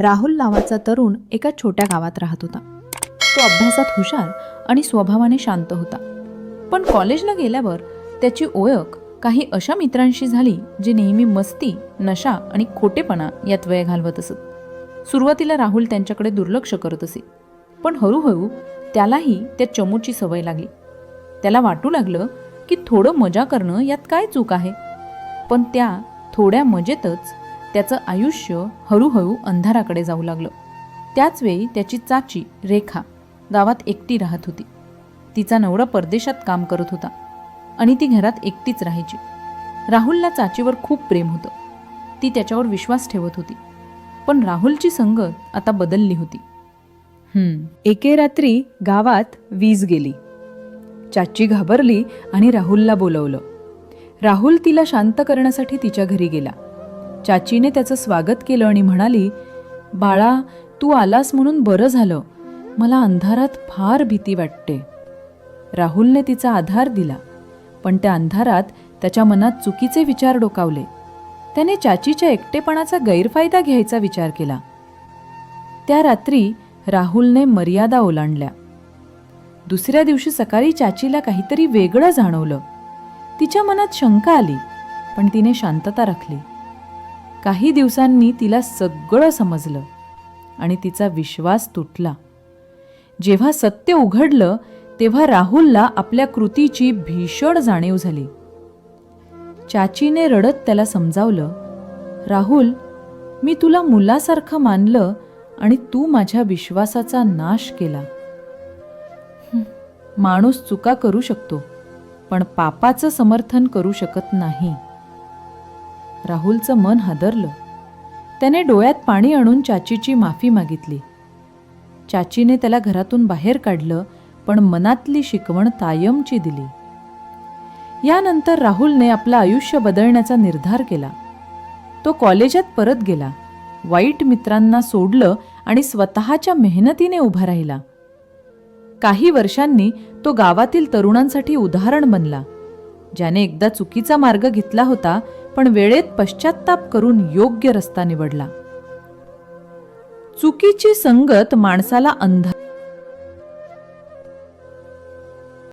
राहुल नावाचा तरुण एका छोट्या गावात राहत होता. तो अभ्यासात हुशार आणि स्वभावाने शांत होता. पण कॉलेजला गेल्यावर त्याची ओळख काही अशा मित्रांशी झाली जे नेहमी मस्ती नशा आणि खोटेपणा यात वेळ घालवत असत. सुरुवातीला राहुल त्यांच्याकडे दुर्लक्ष करत असे. पण हळूहळू त्यालाही त्या चमूची सवय लागली. त्याला वाटू लागलं की थोडं मजा करणं यात काय चूक आहे? पण त्या थोड्या मजेतच त्याचं आयुष्य हळूहळू अंधाराकडे जाऊ लागलं. त्याचवेळी त्याची चाची रेखा गावात एकटी राहत होती. तिचा नवरा परदेशात काम करत होता आणि ती घरात एकटीच राहायची. राहुलला चाचीवर खूप प्रेम होतं. ती त्याच्यावर विश्वास ठेवत होती. पण राहुलची संगत आता बदलली होती. हम्म. एके रात्री गावात वीज गेली. चाची घाबरली आणि राहुलला बोलवलं. राहुल तिला शांत करण्यासाठी तिच्या घरी गेला. चाचीने त्याचं स्वागत केलं आणि म्हणाली बाळा तू आलास म्हणून बरं झालं. मला अंधारात फार भीती वाटते. राहुलने तिचा आधार दिला पण त्या अंधारात त्याच्या मनात चुकीचे विचार डोकावले. त्याने चाचीच्या एकटेपणाचा गैरफायदा घ्यायचा विचार केला. त्या रात्री राहुलने मर्यादा ओलांडल्या. दुसऱ्या दिवशी सकाळी चाचीला काहीतरी वेगळं जाणवलं. तिच्या मनात शंका आली पण तिने शांतता राखली. काही दिवसांनी तिला सगळं समजलं आणि तिचा विश्वास तुटला. जेव्हा सत्य उघडलं तेव्हा राहुलला आपल्या कृतीची भीषण जाणीव झाली. चाचीने रडत त्याला समजावलं राहुल मी तुला मुलासारखं मानलं आणि तू माझ्या विश्वासाचा नाश केला. माणूस चुका करू शकतो पण पापाचं समर्थन करू शकत नाही. राहुलचं मन हादरलं. त्याने डोळ्यात पाणी आणून चाचीची माफी मागितली. चाचीने त्याला घरातून बाहेर काढलं पण मनातली शिकवण कायमची दिली. यानंतर राहुलने आपलं आयुष्य बदलण्याचा निर्धार केला. तो कॉलेजात परत गेला. वाईट मित्रांना सोडलं आणि स्वतःच्या मेहनतीने उभा राहिला. काही वर्षांनी तो गावातील तरुणांसाठी उदाहरण बनला. ज्याने एकदा चुकीचा मार्ग घेतला होता पण वेळेत पश्चाताप करून योग्य रस्ता निवडला. चुकीची संगत माणसाला अंधा